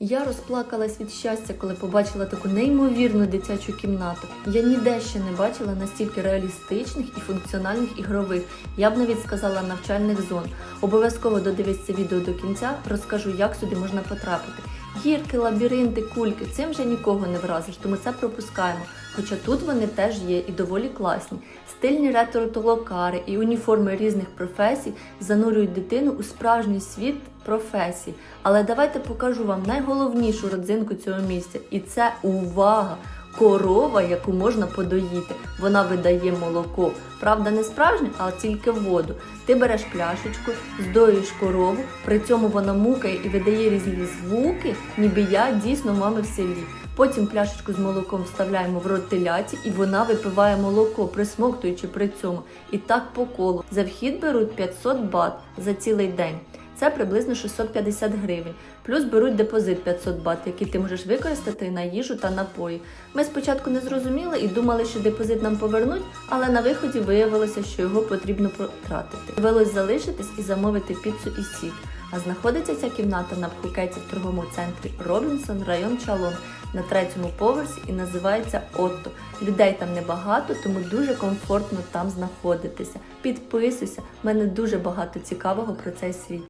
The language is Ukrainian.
Я розплакалась від щастя, коли побачила таку неймовірну дитячу кімнату. Я ніде ще не бачила настільки реалістичних і функціональних ігрових, я б навіть сказала навчальних зон. Обов'язково додивись це відео до кінця, розкажу, як сюди можна потрапити. Гірки, лабіринти, кульки цим вже нікого не вразиш, тому це пропускаємо. Хоча тут вони теж є і доволі класні. Стильні ретро-толокари і уніформи різних професій занурюють дитину у справжній світ професій. Але давайте покажу вам найголовнішу родзинку цього місця, і це увага! Корова, яку можна подоїти. Вона видає молоко. Правда, не справжнє, а тільки воду. Ти береш пляшечку, здоюєш корову, при цьому вона мукає і видає різні звуки, ніби я дійсно мами в селі. Потім пляшечку з молоком вставляємо в рот теляці, і вона випиває молоко, присмоктуючи при цьому. І так по колу. За вхід беруть 500 бат за цілий день. Це приблизно 650 гривень. Плюс беруть депозит 500 бат, який ти можеш використати на їжу та напої. Ми спочатку не зрозуміли і думали, що депозит нам повернуть, але на виході виявилося, що його потрібно потратити. Довелось залишитись і замовити піцу і сік. А знаходиться ця кімната на Пхукеті в торговому центрі Робінсон, район Чалон, на третьому поверсі і називається Отто. Людей там небагато, тому дуже комфортно там знаходитися. Підписуйся, в мене дуже багато цікавого про цей світ.